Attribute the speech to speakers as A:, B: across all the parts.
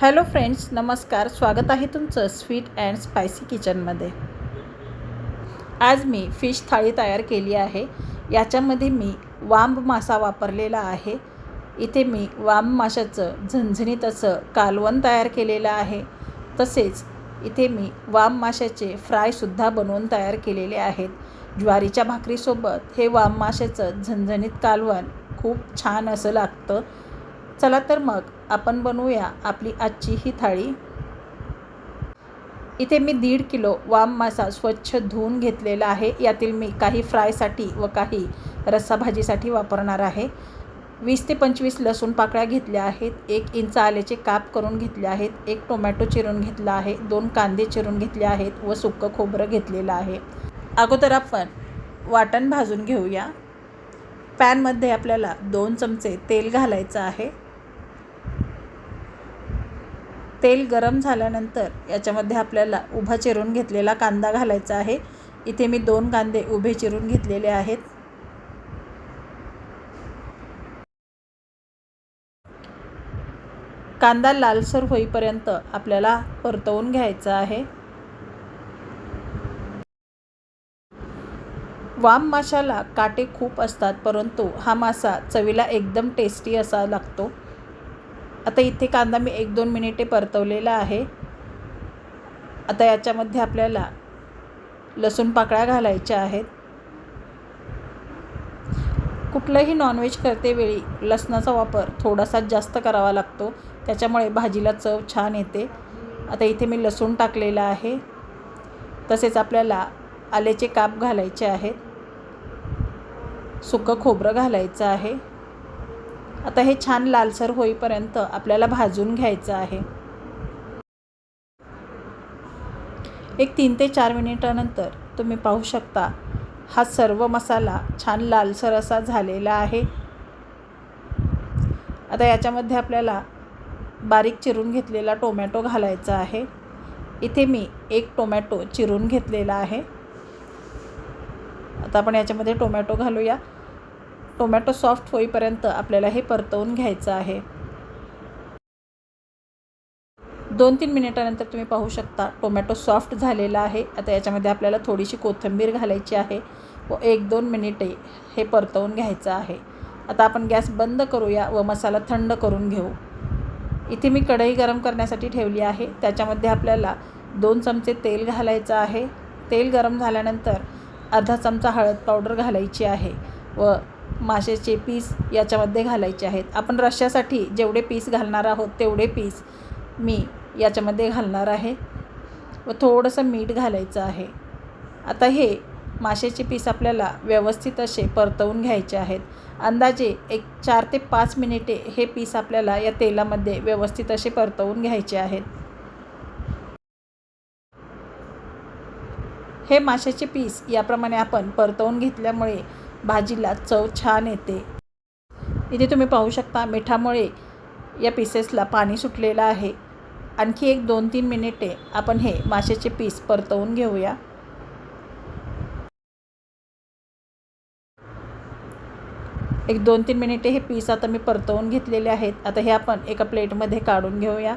A: Hello friends नमस्कार. स्वागत आहे तुमचं स्वीट अँड स्पायसी किचनमध्ये. आज मी फिश थाळी तयार केली आहे. याच्यामध्ये मी वांब मासा वापरलेला आहे. इथे मी वांब माशाचं झणझणीत असं कालवण तयार केलेलं आहे. तसेच इथे मी वाम माशाचे फ्रायसुद्धा बनवून तयार केलेले आहेत. ज्वारीच्या भाकरीसोबत हे वाम माशाचं झणझणीत कालवण खूप छान असं लागतं. चला तर मग आपण बनवूया आपली आजची ही थाळी. इथे मी दीड किलो वाम मासा स्वच्छ धुवून घेतलेला आहे. यातील मी काही फ्रायसाठी व काही रस्साभाजीसाठी वापरणार आहे. वीस ते पंचवीस लसूण पाकळ्या घेतल्या आहेत. एक इंच आल्याचे काप करून घेतले आहेत. एक टोमॅटो चिरून घेतला आहे. दोन कांदे चिरून घेतले आहेत व सुक्कं खोबरं घेतलेलं आहे. अगोदर आपण वाटण भाजून घेऊया. पॅनमध्ये आपल्याला दोन चमचे तेल घालायचं आहे. तेल गरम झाल्यानंतर याच्यामध्ये आपल्याला उभा चिरून घेतलेला कांदा घालायचा आहे. इथे मी दोन कांदे उभे चिरून घेतलेले आहेत. कांदा लालसर होईपर्यंत आपल्याला परतवून घ्यायचा आहे. वाम माशाला काटे खूप असतात परंतु हा मासा चवीला एकदम टेस्टी असा लागतो. आता इथे कांदा मी एक दोन मिनिटे परतवलेला आहे. आता याच्यामध्ये आपल्याला लसूण पाकळ्या घालायच्या आहेत. कुठलंही नॉनव्हेज करतेवेळी लसणाचा वापर थोडासा जास्त करावा लागतो. त्याच्यामुळे भाजीला चव छान येते. आता इथे मी लसूण टाकलेलं आहे. तसेच आपल्याला आल्याचे काप घालायचे आहेत. सुकं खोबरं घालायचं आहे. आता हे छान लालसर होईपर्यंत आपल्याला भाजून घ्यायचं आहे. एक तीन ते चार मिनिटानंतर तुम्ही पाहू शकता हा सर्व मसाला छान लालसर असा झालेला आहे. आता याच्यामध्ये आपल्याला बारीक चिरून घेतलेला टोमॅटो घालायचा आहे. इथे मी एक टोमॅटो चिरून घेतलेला आहे. आता आपण याच्यामध्ये टोमॅटो घालूया. टोमॅटो सॉफ्ट होईपर्यंत आपल्याला हे परतवून घ्यायचं आहे. दोन तीन मिनिटानंतर तुम्ही पाहू शकता टोमॅटो सॉफ्ट झालेला आहे. आता याच्यामध्ये आपल्याला थोडीशी कोथिंबीर घालायची आहे व एक दोन मिनिटे हे परतवून घ्यायचं आहे. आता आपण गॅस बंद करूया व मसाला थंड करून घेऊ. इथे मी कढई गरम करण्यासाठी ठेवली आहे. त्याच्यामध्ये आपल्याला दोन चमचे तेल घालायचं आहे. तेल गरम झाल्यानंतर अर्धा चमचा हळद पावडर घालायची आहे व माशाचे पीस याच्यामध्ये घालायचे आहेत. आपण रश्श्यासाठी जेवढे पीस घालणार आहोत तेवढे पीस मी याच्यामध्ये घालणार आहे. व थोडंसं मीठ घालायचं आहे. आता हे माशाचे पीस आपल्याला व्यवस्थित असे परतवून घ्यायचे आहेत. अंदाजे एक चार ते पाच मिनिटे हे पीस आपल्याला या तेलामध्ये व्यवस्थित असे परतवून घ्यायचे आहेत. हे माशाचे पीस याप्रमाणे आपण परतवून घेतल्यामुळे भाजीला चव छान येते. इथे तुम्ही पाहू शकता मिठामुळे या पीसेसला पाणी सुटलेलं आहे. आणखी एक दोन तीन मिनिटे आपण हे माशाचे पीस परतवून घेऊया. एक दोन तीन मिनिटे हे पीस आता मी परतवून घेतलेले आहेत. आता हे आपण एका प्लेटमध्ये काढून घेऊया.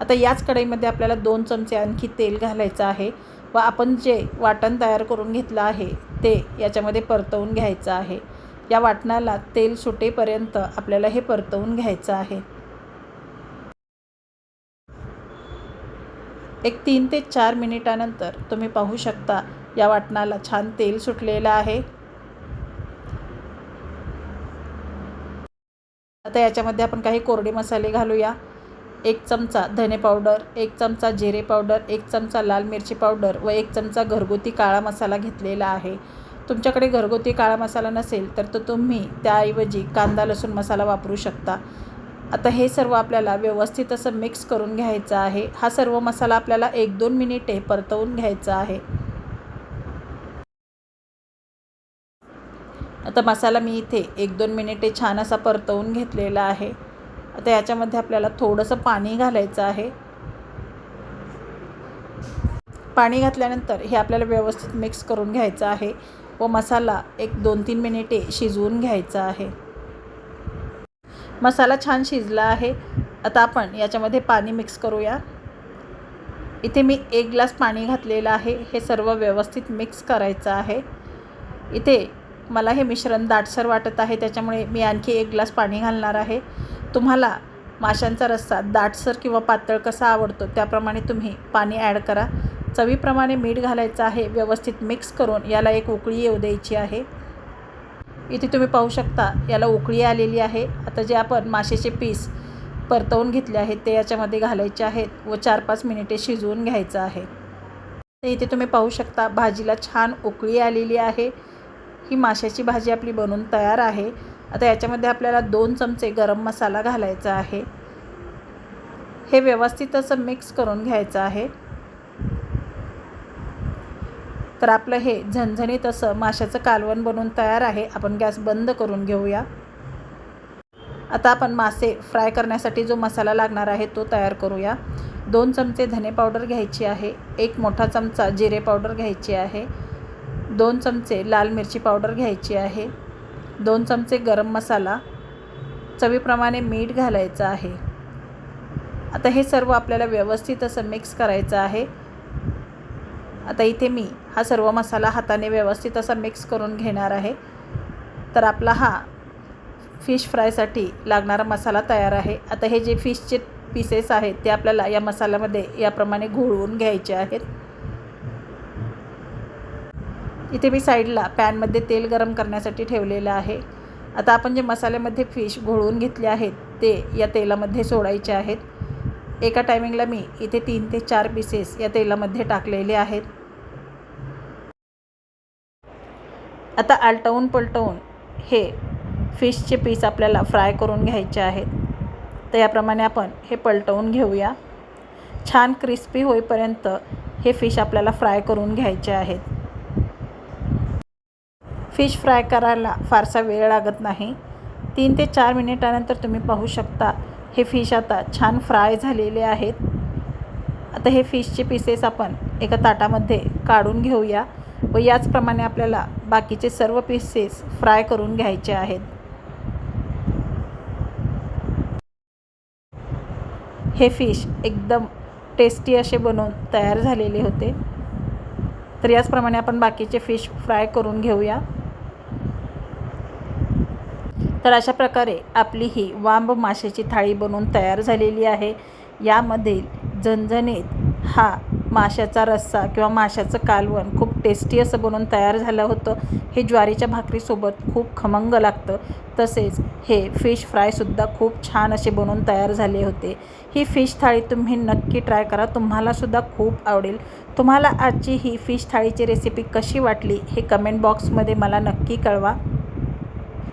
A: आता याच कढईमध्ये आपल्याला दोन चमचे आणखी तेल घालायचं आहे. व आपण जे वाटण तयार करून घेतलं आहे ते याच्यामध्ये परतवून घ्यायचं आहे. या वाटणाला तेल सुटेपर्यंत आपल्याला हे परतवून घ्यायचं आहे. एक तीन ते चार मिनिटानंतर तुम्ही पाहू शकता या वाटणाला छान तेल सुटलेलं आहे. आता याच्यामध्ये आपण काही कोरडे मसाले घालूया. एक चमचा धने पावडर एक चमचा जिरे पावडर एक चमचा लाल मिरची पावडर व एक चमचा घरगुती काळा मसाला घेतलेला आहे. तुमच्याकडे घरगुती काळा मसाला नसेल तर तो तुम्ही त्याऐवजी कांदा लसूण मसाला वापरू शकता. आता हे सर्व आपल्याला व्यवस्थित असं मिक्स करून घ्यायचं आहे. हा सर्व मसाला आपल्याला एक दोन मिनिटे परतवून घ्यायचा आहे. आता मसाला मी इथे एक दोन मिनिटे छान असा परतवून घेतलेला आहे. आता याच्यामध्ये आपल्याला थोडंसं पाणी घालायचं आहे. पाणी घातल्यानंतर हे आपल्याला व्यवस्थित मिक्स करून घ्यायचं आहे व मसाला एक दोन तीन मिनिटे शिजवून घ्यायचा आहे. मसाला छान शिजला आहे. आता आपण याच्यामध्ये पाणी मिक्स करूया. इथे मी एक ग्लास पाणी घातलेलं आहे. हे सर्व व्यवस्थित मिक्स करायचं आहे. इथे मला हे मिश्रण दाटसर वाटत आहे. त्याच्यामुळे मी आणखी एक ग्लास पाणी घालणार आहे. तुम्हाला माशांचा रस्सा दाटसर किंवा पातळ कसा आवडतो त्याप्रमाणे तुम्ही पाणी ॲड करा. चवीप्रमाणे मीठ घालायचं आहे व्यवस्थित मिक्स करून याला एक उकळी येऊ द्यायची आहे. इथे तुम्ही पाहू शकता याला उकळी आलेली आहे. आता जे आपण माशाचे पीस परतवून घेतले आहेत ते याच्यामध्ये घालायचे आहेत व चार पाच मिनिटे शिजवून घ्यायचं आहे. तर इथे तुम्ही पाहू शकता भाजीला छान उकळी आलेली आहे. ही माशाची भाजी आपली बनून तयार आहे. आता याच्यामध्ये आपल्याला दोन चमचे गरम मसाला घालायचा आहे. हे व्यवस्थित असं मिक्स करून घ्यायचं आहे. तर आपलं हे झणझणीत असं माशाचं कालवण बनवून तयार आहे. आपण गॅस बंद करून घेऊया. आता आपण मासे फ्राय करण्यासाठी जो मसाला लागणार आहे तो तयार करूया. दोन चमचे धने पावडर घ्यायची आहे. एक मोठा चमचा जिरे पावडर घ्यायची आहे. दोन चमचे लाल मिरची पावडर घ्यायची आहे. दोन चमचे गरम मसाला चवीप्रमाणे मीठ घालायचं आहे. आता हे सर्व आपल्याला व्यवस्थित असं मिक्स करायचं आहे. आता इथे मी हा सर्व मसाला हाताने व्यवस्थित असा मिक्स करून घेणार आहे. तर आपला हा फिश फ्रायसाठी लागणारा मसाला तयार आहे. आता हे जे फिशचे पीसेस आहेत ते आपल्याला या मसाल्यामध्ये याप्रमाणे घोळवून घ्यायचे आहेत. इथे मी साईडला पॅनमध्ये तेल गरम करण्यासाठी ठेवलेलं आहे. आता आपण जे मसाल्यामध्ये फिश घोळवून घेतले आहेत ते या तेलामध्ये सोडायचे आहेत. एका टायमिंगला मी इथे तीन ते चार पीसेस या तेलामध्ये टाकलेले आहेत. आता आलटवून पलटवून हे फिशचे पीस आपल्याला फ्राय करून घ्यायचे आहेत. तर याप्रमाणे आपण हे पलटवून घेऊया. छान क्रिस्पी होईपर्यंत हे फिश आपल्याला फ्राय करून घ्यायचे आहेत. फिश फ्राय करायला फारसा वेळ लागत नाही. तीन ते चार मिनिटानंतर तुम्ही पाहू शकता हे फिश आता छान फ्राय झालेले आहेत. आता हे फिशचे पीसेस आपण एका ताटामध्ये काढून घेऊया व याचप्रमाणे आपल्याला बाकीचे सर्व पीसेस फ्राय करून घ्यायचे आहेत. हे फिश एकदम टेस्टी असे बनवून तयार झालेले होते. तर याचप्रमाणे आपण बाकीचे फिश फ्राय करून घेऊया. तर अशा प्रकारे आपली ही वांब माशाची थाळी बनवून तयार झालेली आहे. यामधील झणझणीत हा माशाचा रस्सा किंवा माशाचं कालवण खूप टेस्टी असं बनवून तयार झालं होतं. हे ज्वारीच्या भाकरीसोबत खूप खमंग लागतं. तसेच हे फिश फ्रायसुद्धा खूप छान असे बनवून तयार झाले होते. ही फिश थाळी तुम्ही नक्की ट्राय करा. तुम्हालासुद्धा खूप आवडेल. तुम्हाला आजची ही फिश थाळीची रेसिपी कशी वाटली हे कमेंट बॉक्समध्ये मला नक्की कळवा.